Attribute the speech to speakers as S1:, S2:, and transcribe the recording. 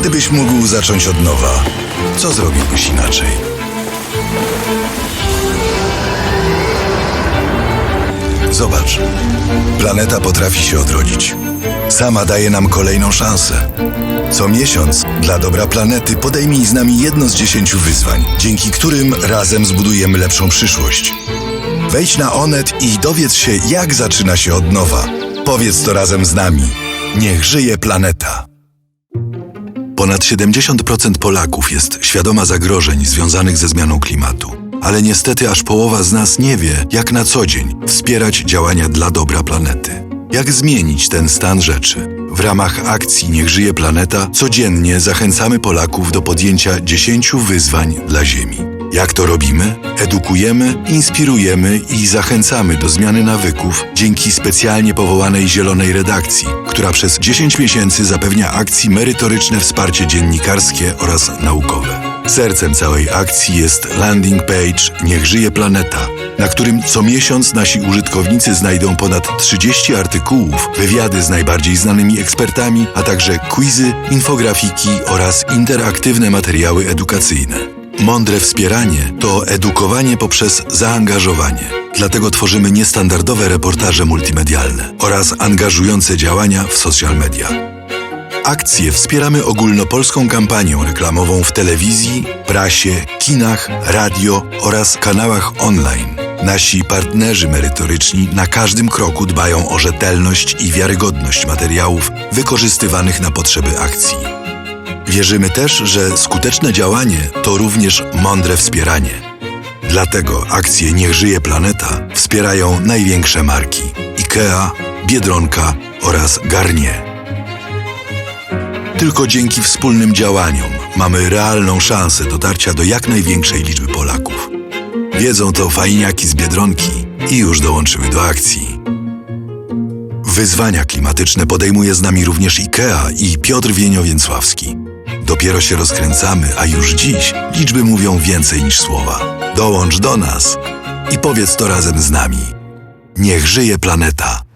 S1: Gdybyś mógł zacząć od nowa, co zrobiłbyś inaczej? Zobacz, planeta potrafi się odrodzić. Sama daje nam kolejną szansę. Co miesiąc, dla dobra planety, podejmij z nami jedno z dziesięciu wyzwań, dzięki którym razem zbudujemy lepszą przyszłość. Wejdź na Onet i dowiedz się, jak zaczyna się od nowa. Powiedz to razem z nami. Niech żyje planeta. Ponad 70% Polaków jest świadoma zagrożeń związanych ze zmianą klimatu. Ale niestety aż połowa z nas nie wie, jak na co dzień wspierać działania dla dobra planety. Jak zmienić ten stan rzeczy? W ramach akcji Niech żyje planeta codziennie zachęcamy Polaków do podjęcia 10 wyzwań dla Ziemi. Jak to robimy? Edukujemy, inspirujemy i zachęcamy do zmiany nawyków dzięki specjalnie powołanej zielonej redakcji, która przez 10 miesięcy zapewnia akcji merytoryczne wsparcie dziennikarskie oraz naukowe. Sercem całej akcji jest landing page Niech żyje planeta, na którym co miesiąc nasi użytkownicy znajdą ponad 30 artykułów, wywiady z najbardziej znanymi ekspertami, a także quizy, infografiki oraz interaktywne materiały edukacyjne. Mądre wspieranie to edukowanie poprzez zaangażowanie. Dlatego tworzymy niestandardowe reportaże multimedialne oraz angażujące działania w social media. Akcję wspieramy ogólnopolską kampanią reklamową w telewizji, prasie, kinach, radio oraz kanałach online. Nasi partnerzy merytoryczni na każdym kroku dbają o rzetelność i wiarygodność materiałów wykorzystywanych na potrzeby akcji. Wierzymy też, że skuteczne działanie to również mądre wspieranie. Dlatego akcje Niech żyje planeta wspierają największe marki IKEA, Biedronka oraz Garnier. Tylko dzięki wspólnym działaniom mamy realną szansę dotarcia do jak największej liczby Polaków. Wiedzą to fajniaki z Biedronki i już dołączyły do akcji. Wyzwania klimatyczne podejmuje z nami również IKEA i Piotr Wienio-Więcławski. Dopiero się rozkręcamy, a już dziś liczby mówią więcej niż słowa. Dołącz do nas i powiedz to razem z nami. Niech żyje planeta.